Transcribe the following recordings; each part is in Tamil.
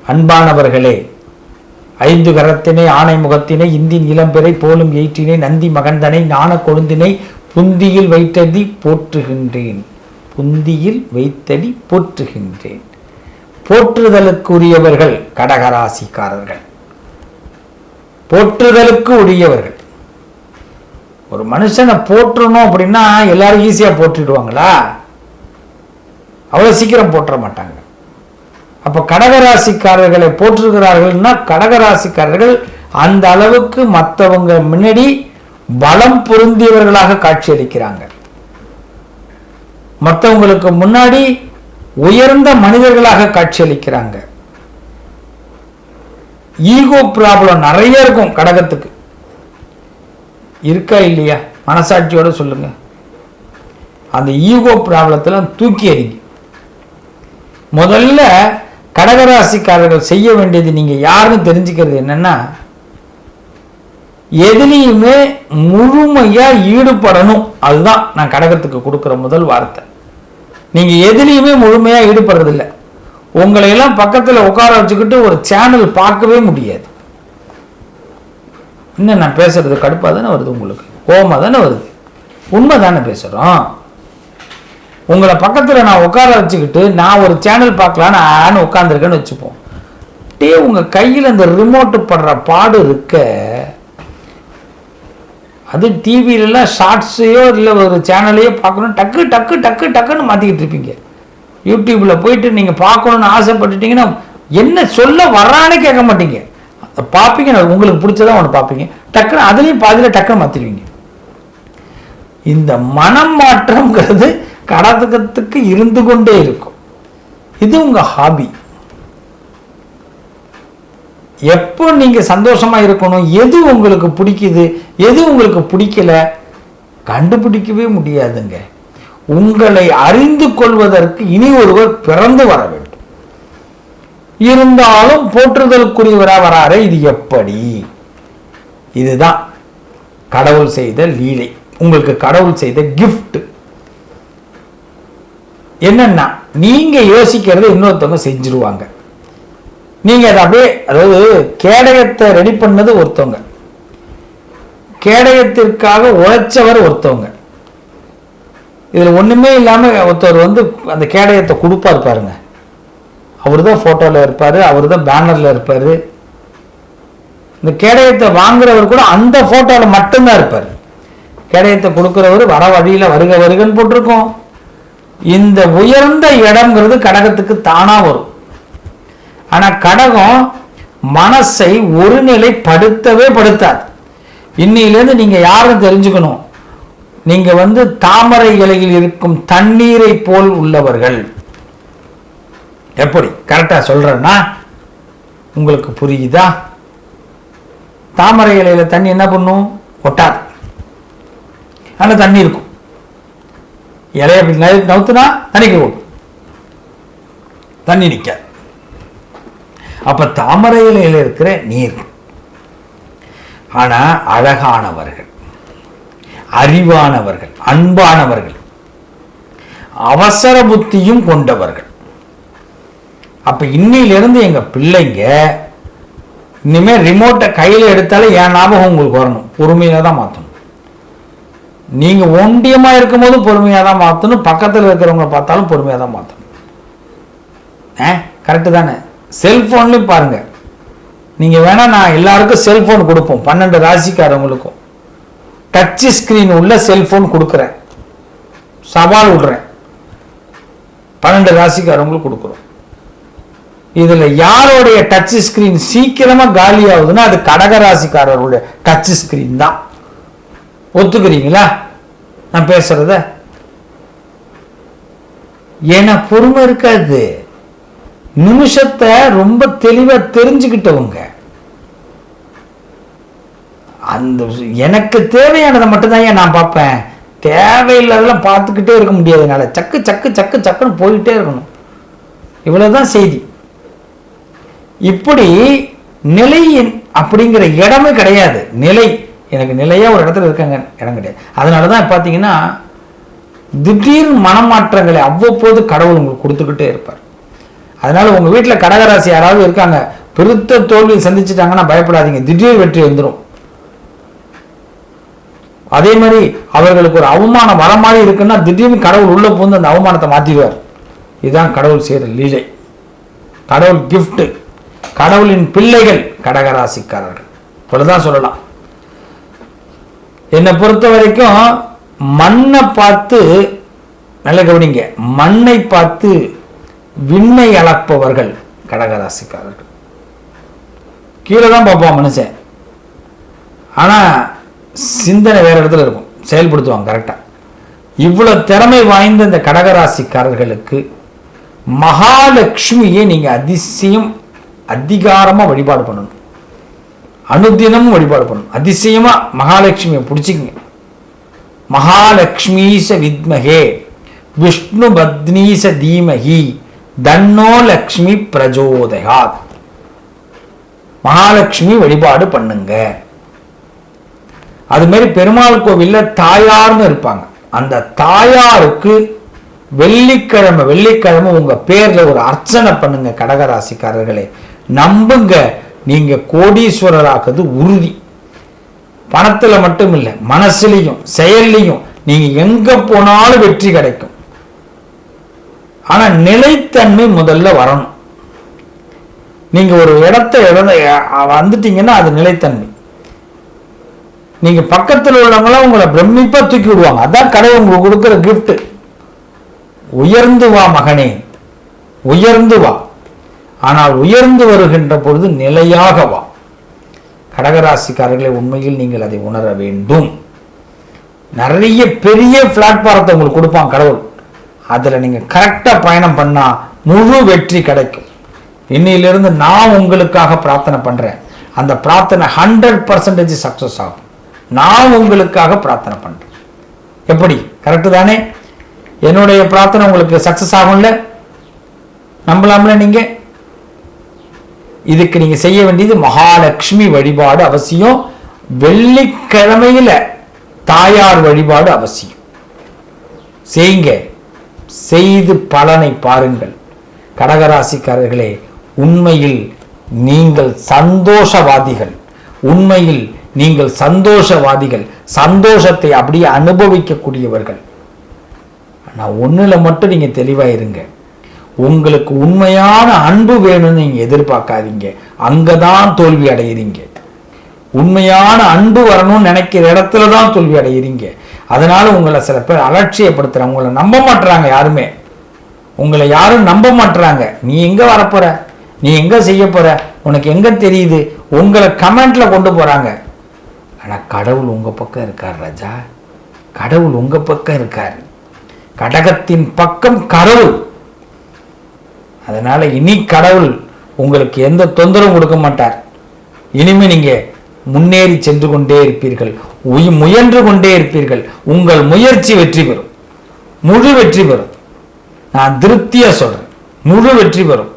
அன்பானவர்களே ஐந்து கரத்தினை ஆணை முகத்தினை இந்தின் இளம்பெறை போலும் எயிற்றினை நந்தி மகந்தனை ஞான கொழுந்தினை புந்தியில் வைத்தடி போற்றுகின்றேன். புந்தியில் வைத்தடி போற்றுகின்றேன். போற்றுதலுக்குரியவர்கள் கடகராசிக்காரர்கள். போற்றுதலுக்கு உரியவர்கள். ஒரு மனுஷனை போற்றணும் அப்படின்னா எல்லாரும் ஈஸியா போற்றிடுவாங்களா? அவ்வளவு சீக்கிரம் போற்ற மாட்டாங்க. அப்ப கடகராசிக்காரர்களை போற்றுகிறார்கள்னா கடகராசிக்காரர்கள் அந்த அளவுக்கு மற்றவங்க முன்னாடி பலம் பொருந்தியவர்களாக காட்சியளிக்கிறாங்க. மற்றவங்களுக்கு முன்னாடி உயர்ந்த மனிதர்களாக காட்சியளிக்கிறாங்க. ஈகோ ப்ராப்ளம் நிறைய இருக்கும் கடகத்துக்கு. இருக்கா இல்லையா? மனசாட்சியோட சொல்லுங்க. அந்த ஈகோ ப்ராப்ளத்தெல்லாம் தூக்கி எறிங்க. முதல்ல கடகராசிக்காரர்கள் செய்ய வேண்டியது நீங்க யாருன்னு தெரிஞ்சுக்கிறது என்னன்னா எதுலேயுமே முழுமையா ஈடுபடணும். அதுதான் நான் கடகத்துக்கு கொடுக்குற முதல் வார்த்தை. நீங்க எதுலேயுமே முழுமையா ஈடுபடுறதில்ல. உங்களை எல்லாம் உட்கார வச்சுக்கிட்டு ஒரு சேனல் பார்க்கவே முடியாது. இன்னும் நான் பேசுறது கடுப்பாக தானே வருது உங்களுக்கு? கோமா தானே வருது? உண்மை தானே பேசுகிறோம் உங்களை பக்கத்தில் நான் உட்கார வச்சுக்கிட்டு நான் ஒரு சேனல் பார்க்கலான்னு ஆன்னு உட்காந்துருக்கேன்னு வச்சுப்போம். டே உங்கள் கையில் இந்த ரிமோட்டு படுற பாடு இருக்க? அது டிவிலலாம் ஷார்ட்ஸையோ இல்லை ஒரு சேனலையோ பார்க்கணும் டக்கு டக்கு டக்கு டக்குன்னு மாற்றிக்கிட்டு இருப்பீங்க. யூடியூப்பில் போயிட்டு நீங்கள் பார்க்கணுன்னு ஆசைப்பட்டுட்டீங்கன்னா என்ன சொல்ல வர்றானே கேட்க மாட்டீங்க. அதை பார்ப்பீங்க நான் உங்களுக்கு பிடிச்சதா ஒன்று பார்ப்பீங்க. டக்குன்னு அதுலேயும் பாதியில் டக்குன்னு மாற்றிடுவீங்க இந்த மனம் மாற்றம்ங்கிறது கடகத்துக்கு இருந்து கொண்டே இருக்கும். இது உங்க ஹாபி எப்போ நீங்க சந்தோஷமா இருக்கணும்? எது உங்களுக்கு பிடிக்குது? எது உங்களுக்கு பிடிக்கல? கண்டுபிடிக்கவே முடியாதுங்க. உங்களை அறிந்து கொள்வதற்கு இனி ஒருவர் பிறந்து வர வேண்டும். இருந்தாலும் போற்றுதலுக்குரியவரா வராரே இது எப்படி? இதுதான் கடவுள் செய்த லீலை. உங்களுக்கு கடவுள் செய்த கிஃப்ட் என்னன்னா நீங்கள் யோசிக்கிறத இன்னொருத்தவங்க செஞ்சிருவாங்க. நீங்கள் அதை அப்படியே அதாவது கேடயத்தை ரெடி பண்ணது ஒருத்தவங்க. கேடயத்திற்காக உழைச்சவர் ஒருத்தவங்க. இதில் ஒன்றுமே இல்லாமல் ஒருத்தர் வந்து அந்த கேடயத்தை கொடுப்பார் பாருங்க. அவர் தான் ஃபோட்டோவில் இருப்பார் அவர் தான் பேனரில் இருப்பார். இந்த கேடயத்தை வாங்குறவர் கூட அந்த ஃபோட்டோவில் மட்டும்தான் இருப்பார். கேடயத்தை கொடுக்குறவர் வர வழியில் வருக வருகன்னு போட்டிருக்கோம். இந்த உயர்ந்த இடம்ங்கிறது கடகத்துக்கு தானா வரும். ஆனா கடகம் மனசை ஒருநிலைப்படுத்தவே படுத்தாது. இன்னையிலேருந்து நீங்க யாரும் தெரிஞ்சுக்கணும். நீங்க வந்து தாமரை இலையில் இருக்கும் தண்ணீரை போல் உள்ளவர்கள். எப்படி? கரெக்டா சொல்றேன்னா உங்களுக்கு புரியுதா? தாமரை இலையில தண்ணி என்ன பண்ணும்? ஒட்டாது. ஆனா தண்ணி இருக்கும். இலைய அப்படி நவுத்துனா தண்ணிக்கு போகும் தண்ணி நிற்க அப்ப தாமரை இலையில் இருக்கிற நீர். ஆனா அழகானவர்கள் அறிவானவர்கள் அன்பானவர்கள் அவசர புத்தியும் கொண்டவர்கள். அப்ப இன்னையிலிருந்து எங்க பிள்ளைங்க இனிமேல் ரிமோட்டை கையில எடுத்தாலே என் ஞாபகம் உங்களுக்கு வரணும். பொறுமையாக தான் மாத்தணும். நீங்க இருக்கும் இருக்கும்போது பொறுமையா தான் மாத்தணும். பக்கத்தில் இருக்கிறவங்க பார்த்தாலும் பொறுமையா தான் மாத்தணும் கரெக்டு தானே? செல்போன்லயும் பாருங்க. நீங்க வேணா நான் எல்லாருக்கும் செல்போன் கொடுப்போம். பன்னெண்டு ராசிக்காரவங்களுக்கும். டச் ஸ்கிரீன் உள்ள செல்போன் கொடுக்குறேன். சவால் விடுறேன். பன்னெண்டு ராசிக்காரவங்களுக்கு கொடுக்குறோம். இதுல யாருடைய டச் ஸ்கிரீன் சீக்கிரமா காலி ஆகுதுன்னா அது கடக ராசிக்காரருடைய டச் ஸ்கிரீன் தான். ஒத்துக்கிறீங்களா? நான் பேசுறத? ஏன்னா பொறுமை இருக்காது. நிமிஷத்தை ரொம்ப தெளிவா தெரிஞ்சுக்கிட்டவங்க. அந்த எனக்கு தேவையானதை மட்டும்தான் ஏன் நான் பார்ப்பேன்? தேவையில்லாதெல்லாம் பார்த்துக்கிட்டே இருக்க முடியாதுனால சக்கு சக்கு சக்கு சக்குன்னு போயிட்டே இருக்கணும். இவ்வளவுதான் செய்தி. இப்படி நிலை அப்படிங்கிற இடமே கிடையாது. நிலை. எனக்கு நிலையாக ஒரு இடத்துல இருக்காங்க இடம் கிடையாது. அதனால தான் பார்த்தீங்கன்னா திடீர் மனமாற்றங்களை அவ்வப்போது கடவுள் உங்களுக்கு கொடுத்துக்கிட்டே இருப்பார். அதனால உங்க வீட்டில் கடகராசி யாராவது இருக்காங்க பெருத்த தோல்வி சந்திச்சிட்டாங்கன்னா பயப்படாதீங்க. திடீர் வெற்றி வந்துடும் அதே மாதிரி அவர்களுக்கு ஒரு அவமானம் வர மாதிரி இருக்குன்னா திடீர்னு கடவுள் உள்ள புகுந்து அந்த அவமானத்தை மாற்றிடுவார் இதுதான் கடவுள் செய்கிற லீலை. கடவுள் கிஃப்ட்டு கடவுளின் பிள்ளைகள் கடகராசிக்காரர்கள். இவ்வளோதான் சொல்லலாம். என்னை பொறுத்த வரைக்கும் மண்ணை பார்த்து நல்ல கவனிங்க மண்ணை பார்த்து விண்ணை அளப்பவர்கள் கடகராசிக்காரர்கள். கீழே தான் பார்ப்பான் மனுஷன். ஆனா சிந்தனை வேற இடத்துல இருக்கும். செயல்படுத்துவாங்க கரெக்டாக இவ்வளவு திறமை வாய்ந்த இந்த கடகராசிக்காரர்களுக்கு மகாலட்சுமியை நீங்கள் அதிசயம் அதிகாரமாக வழிபாடு பண்ணணும். அனுதினமும் வழிபாடு பண்ணணும். அதிசயமா மகாலட்சுமியை பிடிச்சிக்கங்க. மகாலட்சுமீச வித்மகே விஷ்ணு பத்னீச தீமகி தன்னோ லக்ஷ்மி பிரஜோதயாத். மகாலட்சுமி வழிபாடு பண்ணுங்க. அது மாதிரி பெருமாள் கோவில்ல தாயார்னு இருப்பாங்க. அந்த தாயாருக்கு வெள்ளிக்கிழமை வெள்ளிக்கிழமை உங்க பேர்ல ஒரு அர்ச்சனை பண்ணுங்க கடகராசிக்காரர்களே. நம்புங்க. நீங்க கோடீஸ்வரராக்குது உறுதி. பணத்துல மட்டும் இல்லை மனசுலையும் செயல்லையும் நீங்க எங்க போனாலும் வெற்றி கிடைக்கும். ஆனா நிலைத்தன்மை முதல்ல வரணும். நீங்க ஒரு இடத்த இழந்த வந்துட்டீங்கன்னா அது நிலைத்தன்மை. நீங்க பக்கத்தில் உள்ளவங்களாம் உங்களை பிரமிப்பாக தூக்கி விடுவாங்க. அதான் கடை உங்களுக்கு கொடுக்குற கிஃப்ட்டு உயர்ந்து வா மகனே. உயர்ந்து வா. ஆனால் உயர்ந்து வருகின்ற பொழுது நிலையாக வா. கடகராசிக்காரர்களை உண்மையில் நீங்கள் அதை உணர வேண்டும். நிறைய பெரிய பிளாட்பாரத்தை உங்களுக்கு கொடுப்பான் கடவுள். அதில் நீங்கள் கரெக்டாக பயணம் பண்ணா முழு வெற்றி கிடைக்கும். இன்னையிலிருந்து நான் உங்களுக்காக பிரார்த்தனை பண்ணுறேன் அந்த பிரார்த்தனை ஹண்ட்ரட் பர்சன்டேஜ் சக்ஸஸ் ஆகும். நான் உங்களுக்காக பிரார்த்தனை பண்ணுறேன் எப்படி? கரெக்டு தானே? என்னுடைய பிரார்த்தனை உங்களுக்கு சக்ஸஸ் ஆகும்ல? நம்பலாம்ல நீங்கள் இதுக்கு நீங்க செய்ய வேண்டியது மகாலட்சுமி வழிபாடு அவசியம். வெள்ளிக்கிழமையில தாயார் வழிபாடு அவசியம். செய்யுங்க செய்து பலனை பாருங்கள். கடகராசிக்காரர்களே உண்மையில் நீங்கள் சந்தோஷவாதிகள். உண்மையில் நீங்கள் சந்தோஷவாதிகள். சந்தோஷத்தை அப்படியே அனுபவிக்கக்கூடியவர்கள். ஆனால் ஒன்றில் மட்டும் நீங்கள் தெளிவாயிருங்க. உங்களுக்கு உண்மையான அன்பு வேணும்னு நீங்கள் எதிர்பார்க்காதீங்க. அங்கே தான் தோல்வி அடையிறீங்க. உண்மையான அன்பு வரணும்னு நினைக்கிற இடத்துல தான் தோல்வி அடைகிறீங்க அதனால உங்களை சில பேர் அலட்சியப்படுத்துறாங்க. உங்களை நம்ப மாட்டுறாங்க யாருமே. உங்களை யாரும் நம்ப மாட்றாங்க. நீ எங்கே வரப்போற? நீ எங்கே செய்ய போகிற உனக்கு எங்கே தெரியுது? உங்களை கமெண்ட்டில் கொண்டு போகிறாங்க ஆனால் கடவுள் உங்கள் பக்கம் இருக்கார் ராஜா. கடவுள் உங்கள் பக்கம் இருக்கார். கடகத்தின் பக்கம் கடவுள். அதனால் இனி கடவுள் உங்களுக்கு எந்த தொந்தரவும் கொடுக்க மாட்டார். இனிமே நீங்கள் முன்னேறி சென்று கொண்டே இருப்பீர்கள். உய்- முயன்று கொண்டே இருப்பீர்கள். உங்கள் முயற்சி வெற்றி பெறும். முழு வெற்றி பெறும். நான் திருப்தியாக சொல்கிறேன் முழு வெற்றி பெறும்.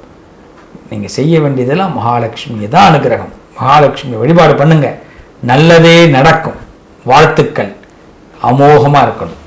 நீங்கள் செய்ய வேண்டியதெல்லாம் மகாலட்சுமி தான் அனுகிரகம். மகாலட்சுமி வழிபாடு பண்ணுங்க. நல்லதே நடக்கும். வாழ்த்துக்கள். அமோகமாக இருக்கணும்.